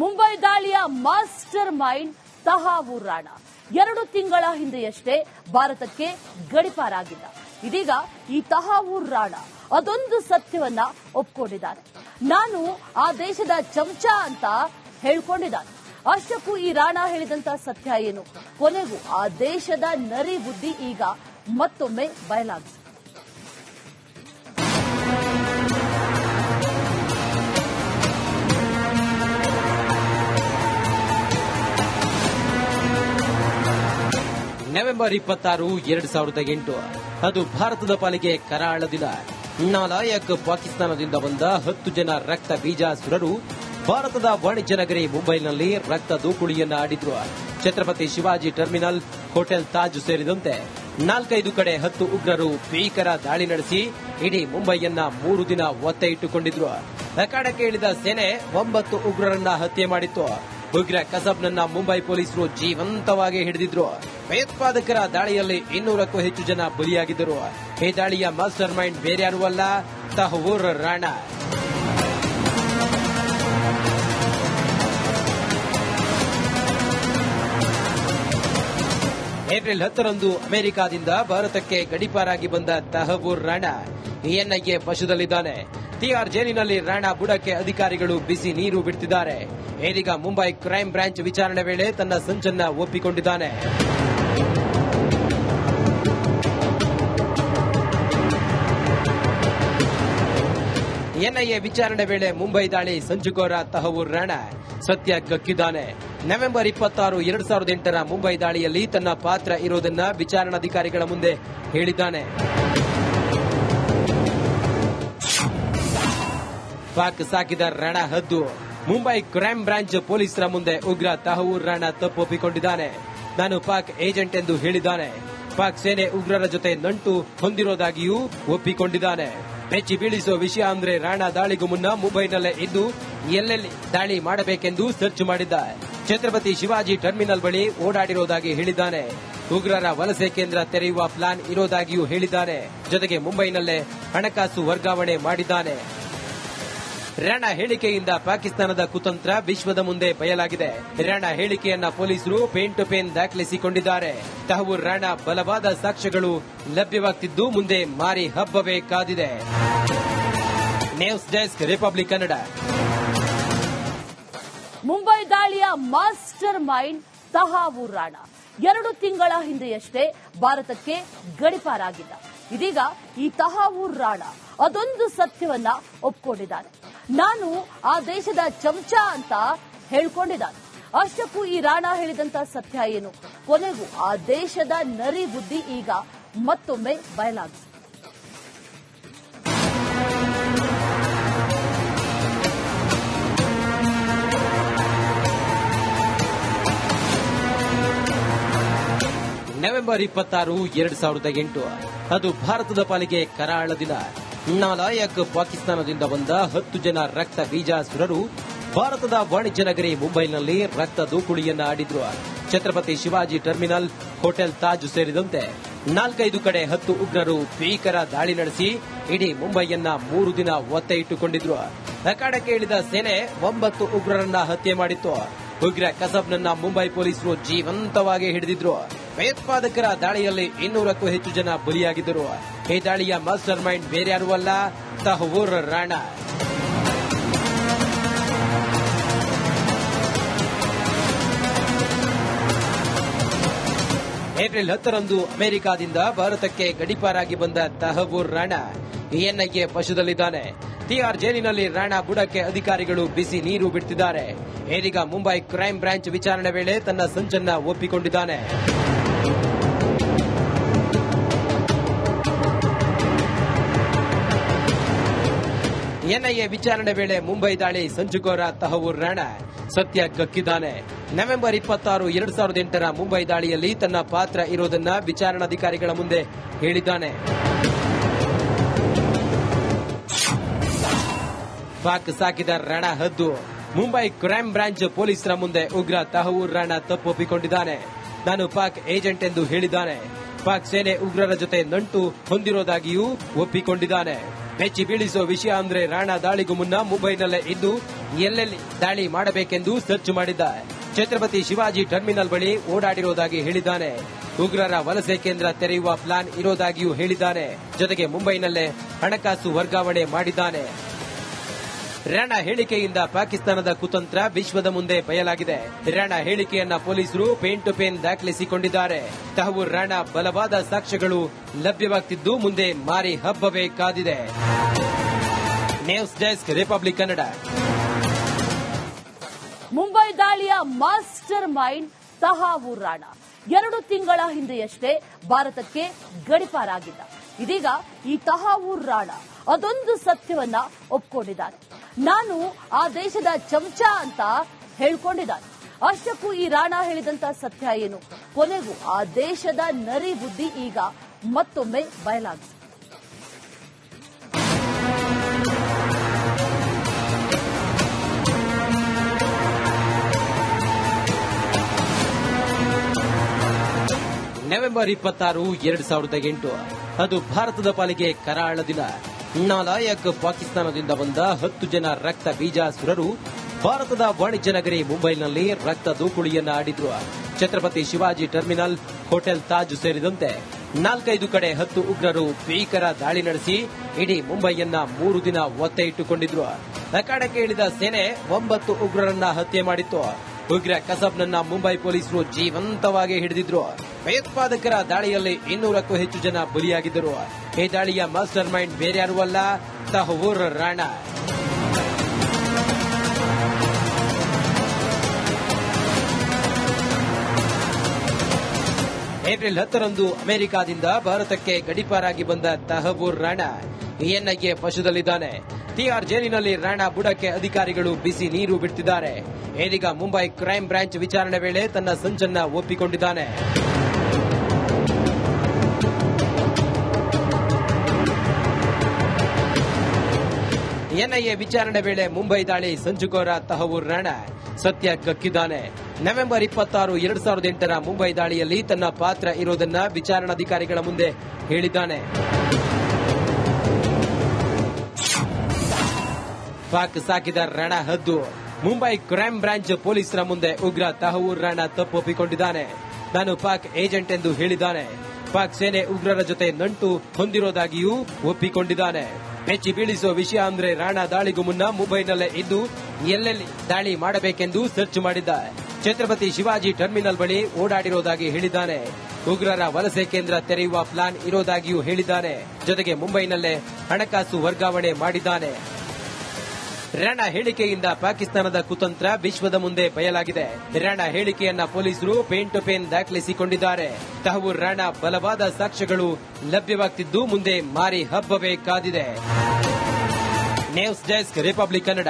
ಮುಂಬೈ ದಾಳಿಯ master mind ತಹಾವೂರ್ Rana. ಎರಡು ತಿಂಗಳ ಹಿಂದೆಯಷ್ಟೇ ಭಾರತಕ್ಕೆ ಗಡಿಪಾರಾಗಿದ್ದ. ಇದೀಗ ಈ ತಹಾವೂರ್ ರಾಣ ಅದೊಂದು ಸತ್ಯವನ್ನ ಒಪ್ಕೊಂಡಿದ್ದಾನೆ ನಾನು ಆ ದೇಶದ ಚಮಚ ಅಂತ ಹೇಳ್ಕೊಂಡಿದ್ದಾನೆ. ಅಷ್ಟಕ್ಕೂ ಈ ರಾಣ ಹೇಳಿದಂತ ಸತ್ಯ ಏನು? ಕೊನೆಗೂ ಆ ದೇಶದ ನರಿ ಬುದ್ಧಿ ಈಗ ಮತ್ತೊಮ್ಮೆ ಬಯಲಾಗಿದೆ. ನವೆಂಬರ್ ಇಪ್ಪತ್ತಾರು, ಎರಡ್ ಸಾವಿರದ ಎಂಟು. ಅದು ಭಾರತದ ಪಾಲಿಗೆ ಕರಾಳ ದಿನ. ನಾಲಾಯಕ್ ಪಾಕಿಸ್ತಾನದಿಂದ ಬಂದ ಹತ್ತು ಜನ ರಕ್ತ ಬೀಜಾಸುರರು ಭಾರತದ ವಾಣಿಜ್ಯ ನಗರಿ ಮುಂಬೈನಲ್ಲಿ ರಕ್ತ ದೂಕುಳಿಯನ್ನ ಆಡಿದ್ರು. ಛತ್ರಪತಿ ಶಿವಾಜಿ ಟರ್ಮಿನಲ್, ಹೋಟೆಲ್ ತಾಜ್ ಸೇರಿದಂತೆ ನಾಲ್ಕೈದು ಕಡೆ ಹತ್ತು ಉಗ್ರರು ಭೀಕರ ದಾಳಿ ನಡೆಸಿ ಇಡೀ ಮುಂಬೈಯನ್ನ ಮೂರು ದಿನ ಒತ್ತೆ ಇಟ್ಟುಕೊಂಡಿದ್ರು. ಅಖಾಡಕ್ಕೆ ಇಳಿದ ಸೇನೆ ಒಂಬತ್ತು ಉಗ್ರರನ್ನ ಹತ್ಯೆ ಮಾಡಿತ್ತು. ಉಗ್ರ ಕಸಬ್ನನ್ನ ಮುಂಬೈ ಪೊಲೀಸರು ಜೀವಂತವಾಗಿ ಹಿಡಿದಿದ್ರು. ಭಯೋತ್ಪಾದಕರ ದಾಳಿಯಲ್ಲಿ ಇನ್ನೂರಕ್ಕೂ ಹೆಚ್ಚು ಜನ ಬಲಿಯಾಗಿದ್ದರು. ಈ ದಾಳಿಯ ಮಾಸ್ಟರ್ ಮೈಂಡ್ ಬೇರ್ಯಾರೂ ಅಲ್ಲ, ತಹವೂರ್ ರಾಣಾ. ಏಪ್ರಿಲ್ ಹತ್ತರಂದು ಅಮೆರಿಕಾದಿಂದ ಭಾರತಕ್ಕೆ ಗಡಿಪಾರಾಗಿ ಬಂದ ತಹಬೂರ್ ರಾಣಾ ಎನ್ಐಎ ವಶದಲ್ಲಿದ್ದಾನೆ. ತಿಹಾರ್ ಜೈಲಿನಲ್ಲಿ ರಾಣಾ ಬುಡಕ್ಕೆ ಅಧಿಕಾರಿಗಳು ಬಿಸಿ ನೀರು ಬಿಡ್ತಿದ್ದಾರೆ. ಇದೀಗ ಮುಂಬೈ ಕ್ರೈಂ ಬ್ರಾಂಚ್ ವಿಚಾರಣೆ ವೇಳೆ ತನ್ನ ಸಂಚನ್ನ ಒಪ್ಪಿಕೊಂಡಿದ್ದಾನೆ. ಎನ್ಐಎ ವಿಚಾರಣೆ ವೇಳೆ ಮುಂಬೈ ದಾಳಿ ಸಂಚುಕೋರ ತಹವೂರ್ ರಾಣಾ, ಸತ್ಯ ಕಕ್ಕಿದ್ದಾನೆ ನವೆಂಬರ್ ಇಪ್ಪತ್ತಾರು, ಎರಡ್ ಸಾವಿರದ ಎಂಟರ ಮುಂಬೈ ದಾಳಿಯಲ್ಲಿ ತನ್ನ ಪಾತ್ರ ಇರೋದನ್ನ ವಿಚಾರಣಾಧಿಕಾರಿಗಳ ಮುಂದೆ ಹೇಳಿದ್ದಾನೆ. ಪಾಕ್ ಸಾಕಿದ ರಣ ಹದ್ದು. ಮುಂಬೈ ಕ್ರೈಮ್ ಬ್ರಾಂಚ್ ಪೊಲೀಸರ ಮುಂದೆ ಉಗ್ರ ತಹವೂರ್ ರಾಣ ತಪ್ಪೊಪ್ಪಿಕೊಂಡಿದ್ದಾನೆ ನಾನು ಪಾಕ್ ಏಜೆಂಟ್ ಎಂದು ಹೇಳಿದ್ದಾನೆ. ಪಾಕ್ ಸೇನೆ ಉಗ್ರರ ಜೊತೆ ನಂಟು ಹೊಂದಿರೋದಾಗಿಯೂ ಒಪ್ಪಿಕೊಂಡಿದ್ದಾನೆ. ಬೆಚ್ಚಿ ಬೀಳಿಸುವ ವಿಷಯ ಅಂದ್ರೆ ರಾಣಾ ದಾಳಿಗೂ ಮುನ್ನ ಮುಂಬೈನಲ್ಲೇ ಇದ್ದು ಎಲ್ಲೆಲ್ಲಿ ದಾಳಿ ಮಾಡಬೇಕೆಂದು ಸರ್ಚ್ ಮಾಡಿದ್ದ. ಛತ್ರಪತಿ ಶಿವಾಜಿ ಟರ್ಮಿನಲ್ ಬಳಿ ಓಡಾಡಿರೋದಾಗಿ ಹೇಳಿದ್ದಾನೆ. ಉಗ್ರರ ವಲಸೆ ಕೇಂದ್ರ ತೆರೆಯುವ ಪ್ಲಾನ್ ಇರೋದಾಗಿಯೂ ಹೇಳಿದ್ದಾನೆ. ಜೊತೆಗೆ ಮುಂಬೈನಲ್ಲೇ ಹಣಕಾಸು ವರ್ಗಾವಣೆ ಮಾಡಿದ್ದಾನೆ. ರಾಣಾ ಹೇಳಿಕೆಯಿಂದ ಪಾಕಿಸ್ತಾನದ ಕುತಂತ್ರ ವಿಶ್ವದ ಮುಂದೆ ಬಯಲಾಗಿದೆ. ರಾಣಾ ಹೇಳಿಕೆಯನ್ನ ಪೊಲೀಸರು ಪೇನ್ ಟು ಪೇನ್ ದಾಖಲಿಸಿಕೊಂಡಿದ್ದಾರೆ. ತಹವೂರ್ ರಾಣಾ ಬಲವಾದ ಸಾಕ್ಷ್ಯಗಳು ಲಭ್ಯವಾಗ್ತಿದ್ದು ಮುಂದೆ ಮಾರಿ ಹಬ್ಬವೇ ಕಾದಿದೆ. News desk Republic Kannada. Mumbai ದಾಳಿಯ ಮಾಸ್ಟರ್ ಮೈಂಡ್ ತಹಾವೂರ್ ರಾಣಾ. ಎರಡು ತಿಂಗಳ ಹಿಂದೆಯಷ್ಟೇ ಭಾರತಕ್ಕೆ ಗಡಿಪಾರಾಗಿದ್ದ. ಇದೀಗ ಈ ತಹಾವೂರ್ ರಾಣಾ ಅದೊಂದು ಸತ್ಯವನ್ನ ಒಪ್ಕೊಂಡಿದ್ದಾನೆ. ನಾನು ಆ ದೇಶದ ಚಮಚ ಅಂತ ಹೇಳ್ಕೊಂಡಿದ್ದಾನೆ. ಅಷ್ಟಕ್ಕೂ ಈ ರಾಣಾ ಹೇಳಿದಂತ ಸತ್ಯ ಏನು? ಕೊನೆಗೂ ಆ ದೇಶದ ನರಿ ಬುದ್ಧಿ ಈಗ ಮತ್ತೊಮ್ಮೆ ಬಯಲಾಗಿದೆ ನವೆಂಬರ್ ಇಪ್ಪತ್ತಾರು, ಎರಡ್ ಸಾವಿರದ ಎಂಟು. ಅದು ಭಾರತದ ಪಾಲಿಗೆ ಕರಾಳ ದಿನ. ನಾಲಾಯಕ್ ಪಾಕಿಸ್ತಾನದಿಂದ ಬಂದ ಹತ್ತು ಜನ ರಕ್ತ ಬೀಜಾಸುರರು ಭಾರತದ ವಾಣಿಜ್ಯ ನಗರಿ ಮುಂಬೈನಲ್ಲಿ ರಕ್ತ ದೂಕುಳಿಯನ್ನ ಆಡಿದ್ರು. ಛತ್ರಪತಿ ಶಿವಾಜಿ ಟರ್ಮಿನಲ್, ಹೋಟೆಲ್ ತಾಜ್ ಸೇರಿದಂತೆ ನಾಲ್ಕೈದು ಕಡೆ ಹತ್ತು ಉಗ್ರರು ಭೀಕರ ದಾಳಿ ನಡೆಸಿ ಇಡೀ ಮುಂಬೈಯನ್ನ ಮೂರು ದಿನ ಒತ್ತೆ ಇಟ್ಟುಕೊಂಡಿದ್ರು. ಅಖಾಡಕ್ಕೆ ಇಳಿದ ಸೇನೆ ಒಂಬತ್ತು ಉಗ್ರರನ್ನ ಹತ್ಯೆ ಮಾಡಿತ್ತು. ಉಗ್ರ ಕಸಬ್ನನ್ನ ಮುಂಬೈ ಪೊಲೀಸರು ಜೀವಂತವಾಗಿ ಹಿಡಿದಿದ್ರು. ಭಯೋತ್ಪಾದಕರ ದಾಳಿಯಲ್ಲಿ ಇನ್ನೂರಕ್ಕೂ ಹೆಚ್ಚು ಜನ ಬಲಿಯಾಗಿದ್ದರು. ಈ ದಾಳಿಯ ಮಾಸ್ಟರ್ ಮೈಂಡ್ ಬೇರ್ಯಾರೂ ಅಲ್ಲ, ತಹವೂರ್ ರಾಣಾ. ಏಪ್ರಿಲ್ ಹತ್ತರಂದು ಅಮೆರಿಕಾದಿಂದ ಭಾರತಕ್ಕೆ ಗಡಿಪಾರಾಗಿ ಬಂದ ತಹಬೂರ್ ರಾಣಾ ಎನ್ಐಎ ವಶದಲ್ಲಿದ್ದಾನೆ. ಟಿಆರ್ ಜೈಲಿನಲ್ಲಿ ರಾಣಾ ಬುಡಕ್ಕೆ ಅಧಿಕಾರಿಗಳು ಬಿಸಿ ನೀರು ಬಿಡ್ತಿದ್ದಾರೆ. ಇದೀಗ ಮುಂಬೈ ಕ್ರೈಂ ಬ್ರಾಂಚ್ ವಿಚಾರಣೆ ವೇಳೆ ತನ್ನ ಸಂಚನ್ನ ಒಪ್ಪಿಕೊಂಡಿದ್ದಾನೆ. ಎನ್ಐಎ ವಿಚಾರಣೆ ವೇಳೆ ಮುಂಬೈ ದಾಳಿ ಸಂಚುಕೋರ ತಹವೂರ್ ರಾಣಾ, ಸತ್ಯ ಕಕ್ಕಿದ್ದಾನೆ ನವೆಂಬರ್ ಇಪ್ಪತ್ತಾರು, ಎರಡ್ ಸಾವಿರದ ಎಂಟರ ಮುಂಬೈ ದಾಳಿಯಲ್ಲಿ ತನ್ನ ಪಾತ್ರ ಇರೋದನ್ನ ವಿಚಾರಣಾಧಿಕಾರಿಗಳ ಮುಂದೆ ಹೇಳಿದ್ದಾನೆ. ಪಾಕ್ ಸಾಕಿದ ರಾಣಾ ಹದ್ದು. ಮುಂಬೈ ಕ್ರೈಮ್ ಬ್ರಾಂಚ್ ಪೊಲೀಸರ ಮುಂದೆ ಉಗ್ರ ತಹವೂರ್ ರಾಣಾ ತಪ್ಪೊಪ್ಪಿಕೊಂಡಿದ್ದಾನೆ ನಾನು ಪಾಕ್ ಏಜೆಂಟ್ ಎಂದು ಹೇಳಿದ್ದಾನೆ. ಪಾಕ್ ಸೇನೆ ಉಗ್ರರ ಜೊತೆ ನಂಟು ಹೊಂದಿರೋದಾಗಿಯೂ ಒಪ್ಪಿಕೊಂಡಿದ್ದಾನೆ. ಬೆಚ್ಚಿ ಬೀಳಿಸುವ ವಿಷಯ ಅಂದ್ರೆ ರಾಣಾ ದಾಳಿಗೂ ಮುನ್ನ ಮುಂಬೈನಲ್ಲೇ ಇದ್ದು ಎಲ್ಲೆಲ್ಲಿ ದಾಳಿ ಮಾಡಬೇಕೆಂದು ಸರ್ಚ್ ಮಾಡಿದ್ದ ಛತ್ರಪತಿ ಶಿವಾಜಿ ಟರ್ಮಿನಲ್ ಬಳಿ ಓಡಾಡಿರೋದಾಗಿ ಹೇಳಿದ್ದಾನೆ. ಉಗ್ರರ ವಲಸೆ ಕೇಂದ್ರ ತೆರೆಯುವ ಪ್ಲಾನ್ ಇರೋದಾಗಿಯೂ ಹೇಳಿದ್ದಾನೆ. ಜೊತೆಗೆ ಮುಂಬೈನಲ್ಲೇ ಹಣಕಾಸು ವರ್ಗಾವಣೆ ಮಾಡಿದ್ದಾನೆ. ರಣ ಹೇಳಿಕೆಯಿಂದ ಪಾಕಿಸ್ತಾನದ ಕುತಂತ್ರ ವಿಶ್ವದ ಮುಂದೆ ಬಯಲಾಗಿದೆ. ರಣ ಹೇಳಿಕೆಯನ್ನ ಪೊಲೀಸರು ಪೇನ್ ಟು ಪೇನ್ ದಾಖಲಿಸಿಕೊಂಡಿದ್ದಾರೆ. ತಾವು ರಣ ಬಲವಾದ ಸಾಕ್ಷ್ಯಗಳು ಲಭ್ಯವಾಗ್ತಿದ್ದು ಮುಂದೆ ಮಾರಿ ಹಬ್ಬವೇ ಕಾದಿದೆ. News desk, Republic Kannada. Mumbai ದಾಳಿಯ ಮಾಸ್ಟರ್ ಮೈಂಡ್ ತಹಾವೂರ್ ರಾಣಾ. ಎರಡು ತಿಂಗಳ ಹಿಂದೆಯಷ್ಟೇ ಭಾರತಕ್ಕೆ ಗಡಿಪಾರಾಗಿದ್ದ. ಇದೀಗ ಈ ತಹಾವೂರ್ ರಾಣಾ ಅದೊಂದು ಸತ್ಯವನ್ನ ಒಪ್ಕೊಂಡಿದ್ದಾನೆ ನಾನು ಆ ದೇಶದ ಚಮಚ ಅಂತ ಹೇಳ್ಕೊಂಡಿದ್ದಾನೆ ಅಷ್ಟಕ್ಕೂ ಈ ರಾಣಾ ಹೇಳಿದಂತ ಸತ್ಯ ಏನು? ಕೊನೆಗೂ ಆ ದೇಶದ ನರಿ ಬುದ್ಧಿ ಈಗ ಮತ್ತೊಮ್ಮೆ ಬಯಲಾಗಿದೆ. ನವೆಂಬರ್ ಇಪ್ಪತ್ತಾರು, ಎರಡ್ ಸಾವಿರದ ಎಂಟು. ಅದು ಭಾರತದ ಪಾಲಿಗೆ ಕರಾಳ ದಿನ. ನಾಲಾಯಕ್ ಪಾಕಿಸ್ತಾನದಿಂದ ಬಂದ ಹತ್ತು ಜನ ರಕ್ತ ಬೀಜಾಸುರರು ಭಾರತದ ವಾಣಿಜ್ಯ ನಗರಿ ಮುಂಬೈನಲ್ಲಿ ರಕ್ತ ದೂಕುಳಿಯನ್ನ ಆಡಿದ್ರು ಛತ್ರಪತಿ ಶಿವಾಜಿ ಟರ್ಮಿನಲ್, ಹೋಟೆಲ್ ತಾಜ್ ಸೇರಿದಂತೆ ನಾಲ್ಕೈದು ಕಡೆ ಹತ್ತು ಉಗ್ರರು ಭೀಕರ ದಾಳಿ ನಡೆಸಿ ಇಡೀ ಮುಂಬೈಯನ್ನ ಮೂರು ದಿನ ಒತ್ತೆ ಇಟ್ಟುಕೊಂಡಿದ್ರು. ಅಖಾಡಕ್ಕೆ ಇಳಿದ ಸೇನೆ ಒಂಬತ್ತು ಉಗ್ರರನ್ನ ಹತ್ಯೆ ಮಾಡಿತ್ತು. ಉಗ್ರ ಕಸಬ್ನನ್ನ ಮುಂಬೈ ಪೊಲೀಸರು ಜೀವಂತವಾಗಿ ಹಿಡಿದಿದ್ರು. ಭಯೋತ್ಪಾದಕರ ದಾಳಿಯಲ್ಲಿ ಇನ್ನೂರಕ್ಕೂ ಹೆಚ್ಚು ಜನ ಬಲಿಯಾಗಿದ್ದರು. ಈ ದಾಳಿಯ ಮಾಸ್ಟರ್ ಮೈಂಡ್ ಬೇರ್ಯಾರು ಅಲ್ಲ, ತಹವೂರ್ ರಾಣಾ. ಏಪ್ರಿಲ್ ಹತ್ತರಂದು ಅಮೆರಿಕಾದಿಂದ ಭಾರತಕ್ಕೆ ಗಡಿಪಾರಾಗಿ ಬಂದ ತಹಬೂರ್ ರಾಣಾ ಎನ್ಐಎ ವಶದಲ್ಲಿದ್ದಾನೆ ತಿಹಾರ್ ಜೈಲಿನಲ್ಲಿ ರಾಣಾ ಬುಡಕ್ಕೆ ಅಧಿಕಾರಿಗಳು ಬಿಸಿ ನೀರು ಬಿಡ್ತಿದ್ದಾರೆ. ಇದೀಗ ಮುಂಬೈ ಕ್ರೈಂ ಬ್ರಾಂಚ್ ವಿಚಾರಣೆ ವೇಳೆ ತನ್ನ ಸಂಚನ್ನ ಒಪ್ಪಿಕೊಂಡಿದ್ದಾನೆ. ಎನ್ಐಎ ವಿಚಾರಣೆ ವೇಳೆ ಮುಂಬೈ ದಾಳಿ ಸಂಚುಕೋರ ತಹವೂರ್ ರಾಣಾ ಸತ್ಯ ಕಕ್ಕಿದ್ದಾನೆ ನವೆಂಬರ್ ಇಪ್ಪತ್ತಾರು, ಎರಡ್ ಸಾವಿರದ ಎಂಟರ ಮುಂಬೈ ದಾಳಿಯಲ್ಲಿ ತನ್ನ ಪಾತ್ರ ಇರೋದನ್ನ ವಿಚಾರಣಾಧಿಕಾರಿಗಳ ಮುಂದೆ ಹೇಳಿದ್ದಾನೆ. ಪಾಕ್ ಸಾಕಿದ ರಣ ಹದ್ದು. ಮುಂಬೈ ಕ್ರೈಂ ಬ್ರಾಂಚ್ ಪೊಲೀಸರ ಮುಂದೆ ಉಗ್ರ ತಹವೂರ್ ರಾಣಾ ತಪ್ಪೊಪ್ಪಿಕೊಂಡಿದ್ದಾನೆ ನಾನು ಪಾಕ್ ಏಜೆಂಟ್ ಎಂದು ಹೇಳಿದ್ದಾನೆ. ಪಾಕ್ ಸೇನೆ ಉಗ್ರರ ಜೊತೆ ನಂಟು ಹೊಂದಿರೋದಾಗಿಯೂ ಒಪ್ಪಿಕೊಂಡಿದ್ದಾನೆ. ಬೆಚ್ಚಿ ಬೀಳಿಸುವ ವಿಷಯ ಅಂದ್ರೆ ರಾಣಾ ದಾಳಿಗೂ ಮುನ್ನ ಮುಂಬೈನಲ್ಲೇ ಇದ್ದು ಎಲ್ಲೆಲ್ಲಿ ದಾಳಿ ಮಾಡಬೇಕೆಂದು ಸರ್ಚ್ ಮಾಡಿದ್ದ ಛತ್ರಪತಿ ಶಿವಾಜಿ ಟರ್ಮಿನಲ್ ಬಳಿ ಓಡಾಡಿರೋದಾಗಿ ಹೇಳಿದ್ದಾನೆ. ಉಗ್ರರ ವಲಸೆ ಕೇಂದ್ರ ತೆರೆಯುವ ಪ್ಲಾನ್ ಇರೋದಾಗಿಯೂ ಹೇಳಿದ್ದಾನೆ. ಜೊತೆಗೆ ಮುಂಬೈನಲ್ಲೇ ಹಣಕಾಸು ವರ್ಗಾವಣೆ ಮಾಡಿದ್ದಾನೆ. ರಣ ಹೇಳಿಕೆಯಿಂದ ಪಾಕಿಸ್ತಾನದ ಕುತಂತ್ರ ವಿಶ್ವದ ಮುಂದೆ ಬಯಲಾಗಿದೆ. ರಣ ಹೇಳಿಕೆಯನ್ನ ಪೊಲೀಸರು ಪೇನ್ ಟು ಪೇನ್ ದಾಖಲಿಸಿಕೊಂಡಿದ್ದಾರೆ. ತಾವು ರಣ ಬಲವಾದ ಸಾಕ್ಷ್ಯಗಳು ಲಭ್ಯವಾಗ್ತಿದ್ದು ಮುಂದೆ ಮಾರಿ ಹಬ್ಬವೇ ಕಾದಿದೆ. News desk Republic Kannada.